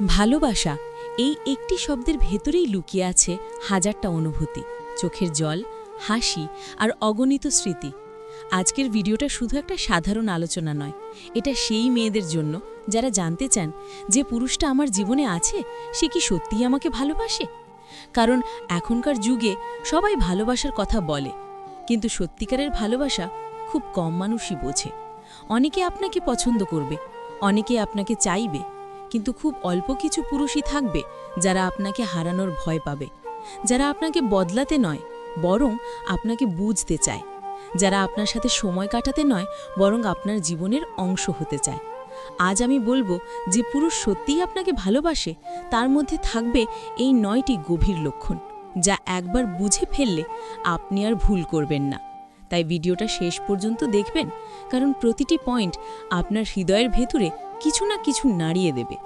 ভালোবাসা, এই একটি শব্দের ভেতরেই লুকিয়ে আছে হাজারটা অনুভূতি, চোখের জল, হাসি আর অগণিত স্মৃতি। আজকের ভিডিওটা শুধু একটা সাধারণ আলোচনা নয়, এটা সেই মেয়েদের জন্য যারা জানতে চান যে পুরুষটা আমার জীবনে আছে, সে কি সত্যিই আমাকে ভালোবাসে? কারণ এখনকার যুগে সবাই ভালোবাসার কথা বলে, কিন্তু সত্যিকারের ভালোবাসা খুব কম মানুষই বোঝে। অনেকে আপনাকে পছন্দ করবে, অনেকে আপনাকে চাইবে কিন্তু খুব অল্প কিছু পুরুষই থাকবে যারা আপনাকে হারানোর ভয় পাবে। যারা আপনাকে বদলাতে নয়, বরং আপনাকে বুঝতে চায়। যারা আপনার সাথে সময় কাটাতে নয়, বরং আপনার জীবনের অংশ হতে চায়। আজ আমি বলব যে পুরুষ সত্যিই আপনাকে ভালোবাসে, তার মধ্যে থাকবে এই নয়টি গভীর লক্ষণ, যা একবার বুঝে ফেললে আপনি আর ভুল করবেন না। তাই ভিডিওটা শেষ পর্যন্ত দেখবেন, কারণ প্রতিটি পয়েন্ট আপনার হৃদয়ের ভেতরে কিছু না কিছু নাড়িয়ে দেবে।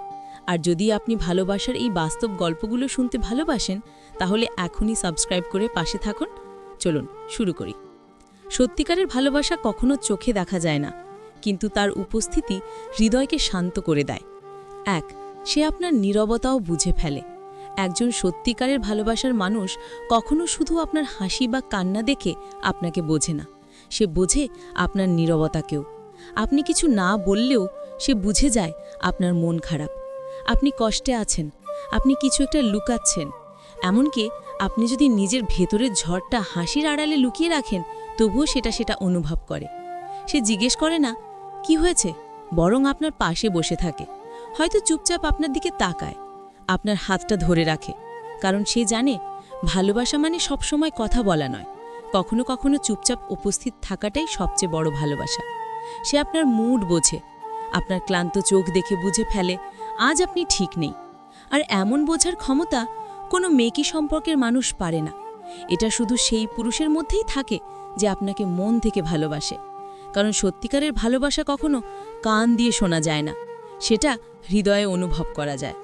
আর যদি আপনি ভালোবাসার এই বাস্তব গল্পগুলো শুনতে ভালোবাসেন, তাহলে এখনই সাবস্ক্রাইব করে পাশে থাকুন। চলুন, শুরু করি। সত্যিকারের ভালোবাসা কখনো চোখে দেখা যায় না, কিন্তু তার উপস্থিতি হৃদয়কে শান্ত করে দেয়। এক, সে আপনার নীরবতাও বুঝে ফেলে। একজন সত্যিকারের ভালোবাসার মানুষ কখনো শুধু আপনার হাসি বা কান্না দেখে আপনাকে বোঝে না। সে বোঝে আপনার নীরবতাকেও আপনি কিছু না বললেও সে বুঝে যায় আপনার মন খারাপ। আপনি কষ্টে আছেন, আপনি কিছু একটা লুকাচ্ছেন। এমনকি আপনি যদি নিজের ভেতরের ঝড়টা হাসির আড়ালে লুকিয়ে রাখেন, তবুও সেটা সেটা অনুভব করে। সে জিজ্ঞেস করে না, কি হয়েছে? বরং আপনার পাশে বসে থাকে। হয়তো চুপচাপ আপনার দিকে তাকায়, আপনার হাতটা ধরে রাখে। কারণ সে জানে, ভালোবাসা মানে সবসময় কথা বলা নয়। কখনো কখনো চুপচাপ উপস্থিত থাকাটাই সবচেয়ে বড় ভালোবাসা। সে আপনার মুড বোঝে আপনার ক্লান্ত চোখ দেখে বুঝে ফেলে, আজ আপনি ঠিক নেই। আর এমন বোঝার ক্ষমতা কোনো মেকি সম্পর্কের মানুষ পারে না। এটা শুধু সেই পুরুষের মধ্যেই থাকে যে আপনাকে মন থেকে ভালোবাসে। কারণ সত্যিকারের ভালোবাসা কখনো কান দিয়ে শোনা যায় না, সেটা হৃদয়ে অনুভব করা যায়।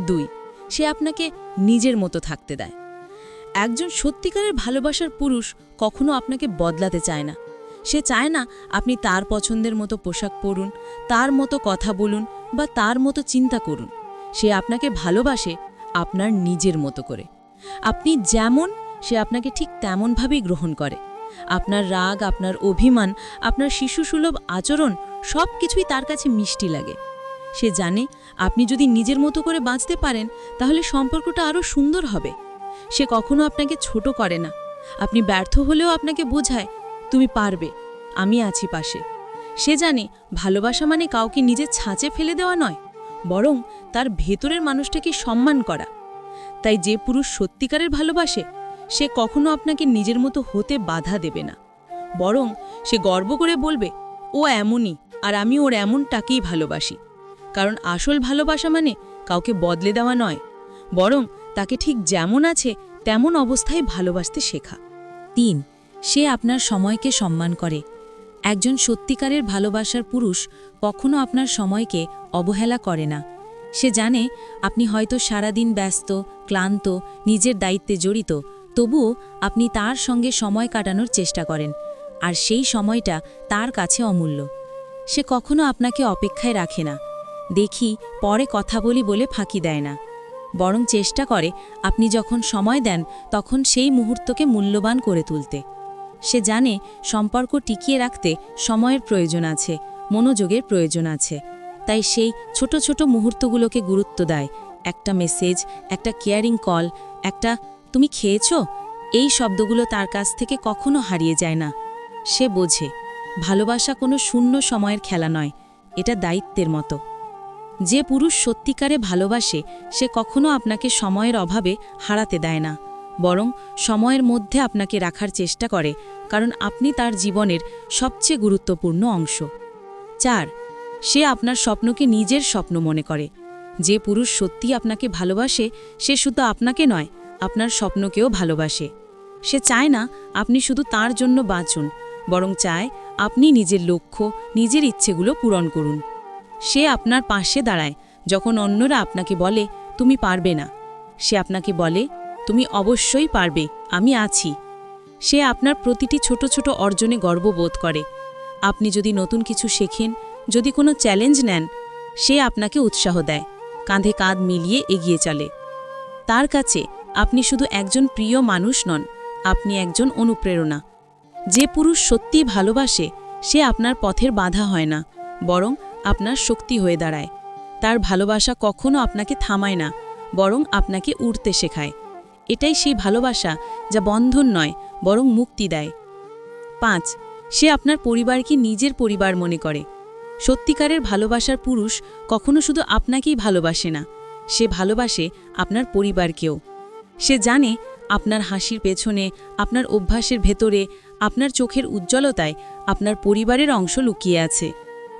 দুই, সে আপনাকে নিজের মতো থাকতে দেয়। একজন সত্যিকারের ভালোবাসার পুরুষ কখনো আপনাকে বদলাতে চায় না। সে চায় না আপনি তার পছন্দের মতো পোশাক পরুন, তার মতো কথা বলুন বা তার মতো চিন্তা করুন। সে আপনাকে ভালোবাসে আপনার নিজের মতো করে। আপনি যেমন, সে আপনাকে ঠিক তেমনভাবেই গ্রহণ করে। আপনার রাগ, আপনার অভিমান, আপনার শিশুসুলভ আচরণ সব কিছুই তার কাছে মিষ্টি লাগে। সে জানে আপনি যদি নিজের মতো করে বাঁচতে পারেন, তাহলে সম্পর্কটা আরও সুন্দর হবে। সে কখনো আপনাকে ছোট করে না। আপনি ব্যর্থ হলেও আপনাকে বোঝায় তুমি পারবে। আমি আছি পাশে। সে জানে, ভালোবাসা মানে কাউকে নিজের ছাঁচে ফেলে দেওয়া নয়, বরং তার ভেতরের মানুষটাকে সম্মান করা। তাই যে পুরুষ সত্যিকারের ভালোবাসে, সে কখনো আপনাকে নিজের মতো হতে বাধা দেবে না। বরং সে গর্ব করে বলবে, ও এমনই, আর আমি ওর এমনটাকেই ভালোবাসি। কারণ আসল ভালোবাসা মানে কাউকে বদলে দেওয়া নয়, বরং তাকে ঠিক যেমন আছে, তেমন অবস্থায় ভালোবাসতে শেখা। তিন সে আপনার সময়কে সম্মান করে। একজন সত্যিকারের ভালোবাসার পুরুষ কখনো আপনার সময়কে অবহেলা করে না। সে জানে আপনি হয়তো সারাদিন ব্যস্ত, ক্লান্ত, নিজের দায়িত্বে জড়িত, তবুও আপনি তার সঙ্গে সময় কাটানোর চেষ্টা করেন, আর সেই সময়টা তার কাছে অমূল্য। সে কখনো আপনাকে অপেক্ষায় রাখে না। দেখি পরে কথা বলি বলে ফাঁকি দেয় না। বরং চেষ্টা করে আপনি যখন সময় দেন, তখন সেই মুহূর্তকে মূল্যবান করে তুলতে। সে জানে সম্পর্ক টিকিয়ে রাখতে সময়ের প্রয়োজন আছে, মনোযোগের প্রয়োজন আছে। তাই সেই ছোট ছোট মুহূর্তগুলোকে গুরুত্ব দেয়। একটা মেসেজ, একটা কেয়ারিং কল, একটা তুমি খেয়েছ? এই শব্দগুলো তার কাছ থেকে কখনো হারিয়ে যায় না। সে বোঝে, ভালোবাসা কোনো শূন্য সময়ের খেলা নয়, এটা দায়িত্বের মতো। যে পুরুষ সত্যিকারে ভালোবাসে, সে কখনো আপনাকে সময়ের অভাবে হারাতে দেয় না। বরং সময়ের মধ্যে আপনাকে রাখার চেষ্টা করে, কারণ আপনি তার জীবনের সবচেয়ে গুরুত্বপূর্ণ অংশ। চার, সে আপনার স্বপ্নকে নিজের স্বপ্ন মনে করে। যে পুরুষ সত্যি আপনাকে ভালোবাসে, সে শুধু আপনাকে নয়, আপনার স্বপ্নকেও ভালোবাসে। সে চায় না আপনি শুধু তার জন্য বাঁচুন, বরং চায় আপনি নিজের লক্ষ্য, নিজের ইচ্ছেগুলো পূরণ করুন। সে আপনার পাশে দাঁড়ায়, যখন অন্যরা আপনাকে বলে, তুমি পারবে না। সে আপনাকে বলে তুমি অবশ্যই পারবে, আমি আছি। সে আপনার প্রতিটি ছোট ছোট অর্জনে গর্ববোধ করে। আপনি যদি নতুন কিছু শেখেন, যদি কোনো চ্যালেঞ্জ নেন, সে আপনাকে উৎসাহ দেয়, কাঁধে কাঁধ মিলিয়ে এগিয়ে চলে। তার কাছে আপনি শুধু একজন প্রিয় মানুষ নন, আপনি একজন অনুপ্রেরণা। যে পুরুষ সত্যিই ভালোবাসে, সে আপনার পথের বাধা হয় না, বরং আপনার শক্তি হয়ে দাঁড়ায়। তার ভালোবাসা কখনো আপনাকে থামায় না, বরং আপনাকে উড়তে শেখায়। এটাই সেই ভালোবাসা যা বন্ধন নয়, বরং মুক্তি দেয়। পাঁচ, সে আপনার পরিবারকে নিজের পরিবার মনে করে। সত্যিকারের ভালোবাসার পুরুষ কখনো শুধু আপনাকেই ভালোবাসে না, সে ভালোবাসে আপনার পরিবারকেও। সে জানে আপনার হাসির পেছনে, আপনার অভ্যাসের ভেতরে, আপনার চোখের উজ্জ্বলতায় আপনার পরিবারের অংশ লুকিয়ে আছে।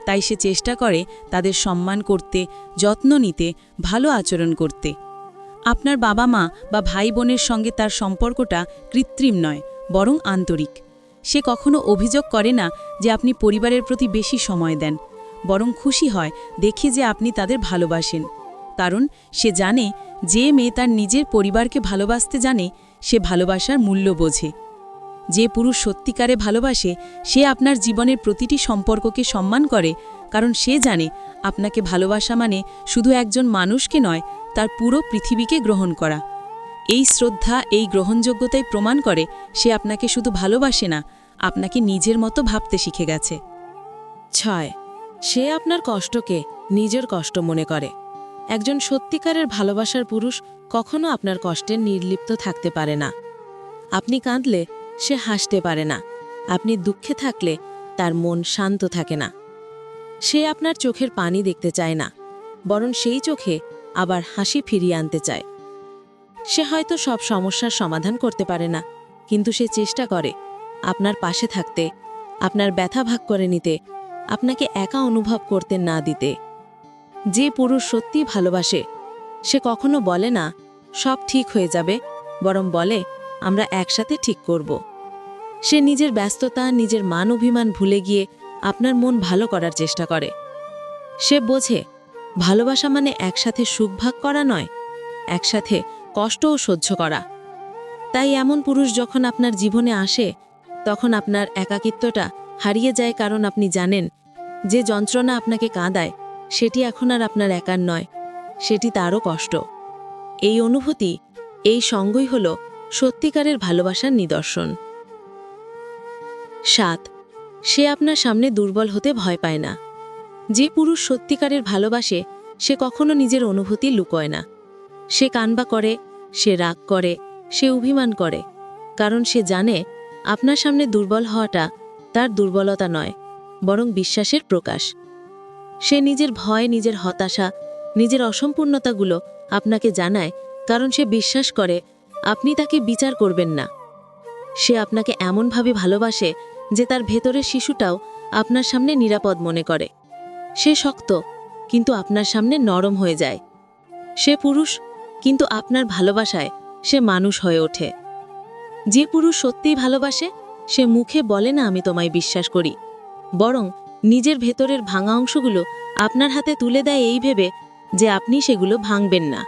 তাই সে চেষ্টা করে তাদের সম্মান করতে, যত্ন নিতে, ভালো আচরণ করতে। আপনার বাবা মা বা ভাই বোনের সঙ্গে তার সম্পর্কটা কৃত্রিম নয়, বরং আন্তরিক। সে কখনো অভিযোগ করে না যে আপনি পরিবারের প্রতি বেশি সময় দেন, বরং খুশি হয় দেখে যে আপনি তাদের ভালোবাসেন। কারণ সে জানে যে মেয়ে তার নিজের পরিবারকে ভালোবাসতে জানে, সে ভালোবাসার মূল্য বোঝে। যে পুরুষ সত্যিকারে ভালোবাসে, সে আপনার জীবনের প্রতিটি সম্পর্ককে সম্মান করে, কারণ সে জানে আপনাকে ভালোবাসা মানে শুধু একজন মানুষকে নয়, তার পুরো পৃথিবীকে গ্রহণ করা। এই শ্রদ্ধা, এই গ্রহণযোগ্যতাই প্রমাণ করে সে আপনাকে শুধু ভালোবাসে না, আপনাকে নিজের মতো ভাবতে শিখে গেছে। ছয়, সে আপনার কষ্টকে নিজের কষ্ট মনে করে। একজন সত্যিকারের ভালোবাসার পুরুষ কখনো আপনার কষ্টে নির্লিপ্ত থাকতে পারে না। আপনি কাঁদলে সে হাসতে পারে না। আপনি দুঃখে থাকলে তার মন শান্ত থাকে না। সে আপনার চোখের পানি দেখতে চায় না, বরং সেই চোখে আবার হাসি ফিরিয়ে আনতে চায়। সে হয়তো সব সমস্যার সমাধান করতে পারে না, কিন্তু সে চেষ্টা করে আপনার পাশে থাকতে, আপনার ব্যথা ভাগ করে নিতে, আপনাকে একা অনুভব করতে না দিতে। যে পুরুষ সত্যি ভালোবাসে, সে কখনো বলে না, সব ঠিক হয়ে যাবে, বরং বলে আমরা একসাথে ঠিক করব। সে নিজের ব্যস্ততা, নিজের মান অভিমান ভুলে গিয়ে আপনার মন ভালো করার চেষ্টা করে। সে বোঝে, ভালোবাসা মানে একসাথে সুখ ভাগ করা নয়, একসাথে কষ্টও সহ্য করা। তাই এমন পুরুষ যখন আপনার জীবনে আসে, তখন আপনার একাকিত্বটা হারিয়ে যায় কারণ আপনি জানেন, যে যন্ত্রণা আপনাকে কাঁদায়, সেটি এখন আর আপনার একার নয়, সেটি তারও কষ্ট। এই অনুভূতি, এই সঙ্গই হল সত্যিকারের ভালোবাসার নিদর্শন। সাত, সে আপনার সামনে দুর্বল হতে ভয় পায় না। যে পুরুষ সত্যিকারের ভালোবাসে, সে কখনো নিজের অনুভূতি লুকোয় না। সে কানবা করে, সে রাগ করে, সে অভিমান করে। কারণ সে জানে, আপনার সামনে দুর্বল হওয়াটা তার দুর্বলতা নয়, বরং বিশ্বাসের প্রকাশ। সে নিজের ভয়, নিজের হতাশা, নিজের অসম্পূর্ণতাগুলো আপনাকে জানায়, কারণ সে বিশ্বাস করে আপনি তাকে বিচার করবেন না। সে আপনাকে এমনভাবে ভালোবাসে যে তার ভেতরের শিশুটাও আপনার সামনে নিরাপদ মনে করে। সে শক্ত, কিন্তু আপনার সামনে নরম হয়ে যায়। সে পুরুষ, কিন্তু আপনার ভালোবাসায় সে মানুষ হয়ে ওঠে। যে পুরুষ সত্যিই ভালোবাসে, সে মুখে বলে না, আমি তোমায় বিশ্বাস করি। বরং নিজের ভেতরের ভাঙা অংশগুলো আপনার হাতে তুলে দেয় এই ভেবে যে আপনি সেগুলো ভাঙবেন না।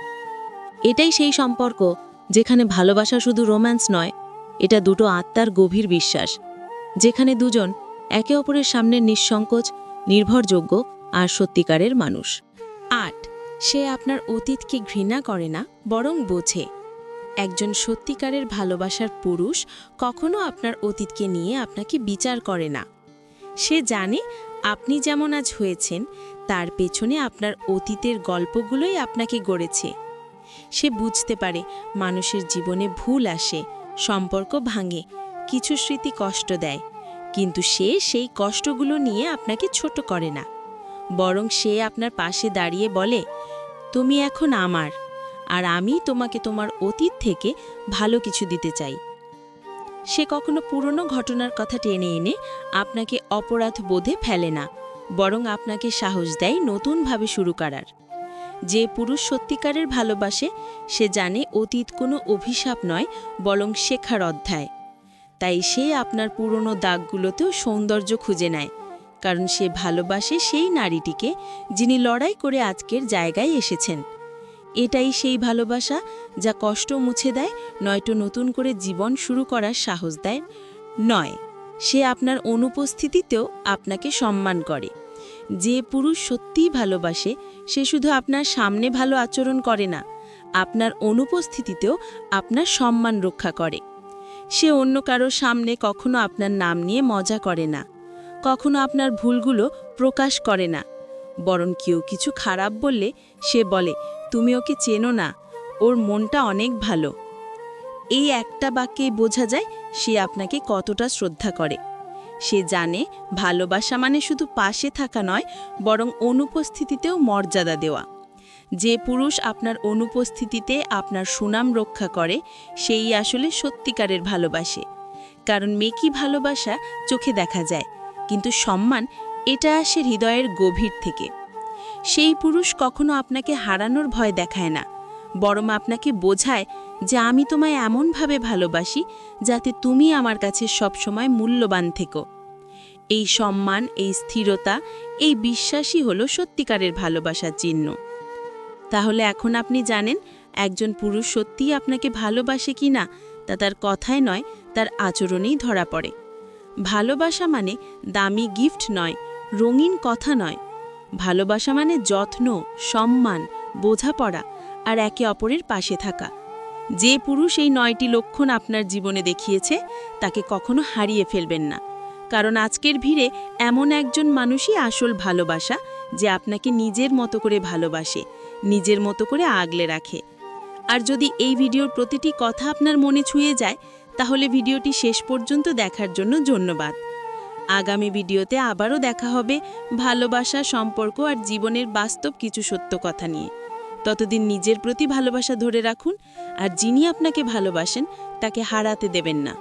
এটাই সেই সম্পর্ক যেখানে ভালোবাসা শুধু রোম্যান্স নয়, এটা দুটো আত্মার গভীর বিশ্বাস। যেখানে দুজন একে অপরের সামনে নিঃসংকোচ, নির্ভরযোগ্য আর সত্যিকারের মানুষ। আট, সে আপনার অতীতকে ঘৃণা করে না, বরং বোঝে। একজন সত্যিকারের ভালোবাসার পুরুষ কখনো আপনার অতীতকে নিয়ে আপনাকে বিচার করে না। সে জানে আপনি যেমন আজ হয়েছেন, তার পেছনে আপনার অতীতের গল্পগুলোই আপনাকে গড়েছে। সে বুঝতে পারে মানুষের জীবনে ভুল আসে, সম্পর্ক ভাঙে, কিছু স্মৃতি কষ্ট দেয়, কিন্তু সে সেই কষ্টগুলো নিয়ে আপনাকে ছোট করে না। বরং সে আপনার পাশে দাঁড়িয়ে বলে, তুমি এখন আমার, আর আমি তোমাকে তোমার অতীত থেকে ভালো কিছু দিতে চাই। সে কখনো পুরনো ঘটনার কথা টেনে এনে আপনাকে অপরাধ বোধে ফেলে না, বরং আপনাকে সাহস দেয় নতুনভাবে শুরু করার। যে পুরুষ সত্যিকারের ভালোবাসে, সে জানে অতীত কোনো অভিশাপ নয়, বরং শেখার অধ্যায়। তাই সে আপনার পুরনো দাগগুলোতেও সৌন্দর্য খুঁজে নেয়, কারণ সে ভালোবাসে সেই নারীটিকে যিনি লড়াই করে আজকের জায়গায় এসেছেন। এটাই সেই ভালোবাসা যা কষ্ট মুছে দেয়, নয়তো নতুন করে জীবন শুরু করার সাহস দেয়। নয়, সে আপনার অনুপস্থিতিতেও আপনাকে সম্মান করে। যে পুরুষ সত্যিই ভালোবাসে, সে শুধু আপনার সামনে ভালো আচরণ করে না, আপনার অনুপস্থিতিতেও আপনার সম্মান রক্ষা করে। সে অন্য কারোর সামনে কখনো আপনার নাম নিয়ে মজা করে না, কখনো আপনার ভুলগুলো প্রকাশ করে না, বরং কেউ কিছু খারাপ বললে সে বলে, তুমি ওকে চেনো না, ওর মনটা অনেক ভালো। এই একটা বাক্যেই বোঝা যায় সে আপনাকে কতটা শ্রদ্ধা করে। সে জানে ভালোবাসা মানে শুধু পাশে থাকা নয়, বরং অনুপস্থিতিতেও মর্যাদা দেওয়া। যে পুরুষ আপনার অনুপস্থিতিতে আপনার সুনাম রক্ষা করে, সেই আসলে সত্যিকারের ভালোবাসে। কারণ মেকি ভালোবাসা চোখে দেখা যায়, কিন্তু সম্মান এটা আসে হৃদয়ের গভীর থেকে। সেই পুরুষ কখনো আপনাকে হারানোর ভয় দেখায় না, বরং আপনাকে বোঝায় যে আমি তোমায় এমনভাবে ভালোবাসি যাতে তুমি আমার কাছে সবসময় মূল্যবান থেকো। এই সম্মান, এই স্থিরতা, এই বিশ্বাসই হলো সত্যিকারের ভালোবাসার চিহ্ন। তাহলে এখন আপনি জানেন একজন পুরুষ সত্যিই আপনাকে ভালোবাসে কি না, তা তার কথায় নয়, তার আচরণেই ধরা পড়ে। ভালোবাসা মানে দামি গিফট নয়, রঙিন কথা নয়। ভালোবাসা মানে যত্ন, সম্মান, বোঝাপড়া আর একে অপরের পাশে থাকা। যে পুরুষ এই নয়টি লক্ষণ আপনার জীবনে দেখিয়েছে, তাকে কখনো হারিয়ে ফেলবেন না। কারণ আজকের ভিড়ে এমন একজন মানুষই আসল ভালোবাসা যে আপনাকে নিজের মতো করে ভালোবাসে, নিজের মতো করে আগলে রাখে। আর যদি এই ভিডিওর প্রতিটি কথা আপনার মনে ছুঁয়ে যায়, তাহলে ভিডিওটি শেষ পর্যন্ত দেখার জন্য ধন্যবাদ। আগামী ভিডিওতে আবারও দেখা হবে ভালোবাসা, সম্পর্ক আর জীবনের বাস্তব কিছু সত্য কথা নিয়ে। ততদিন নিজের প্রতি ভালোবাসা ধরে রাখুন, আর যিনি আপনাকে ভালোবাসেন, তাকে হারাতে দেবেন না।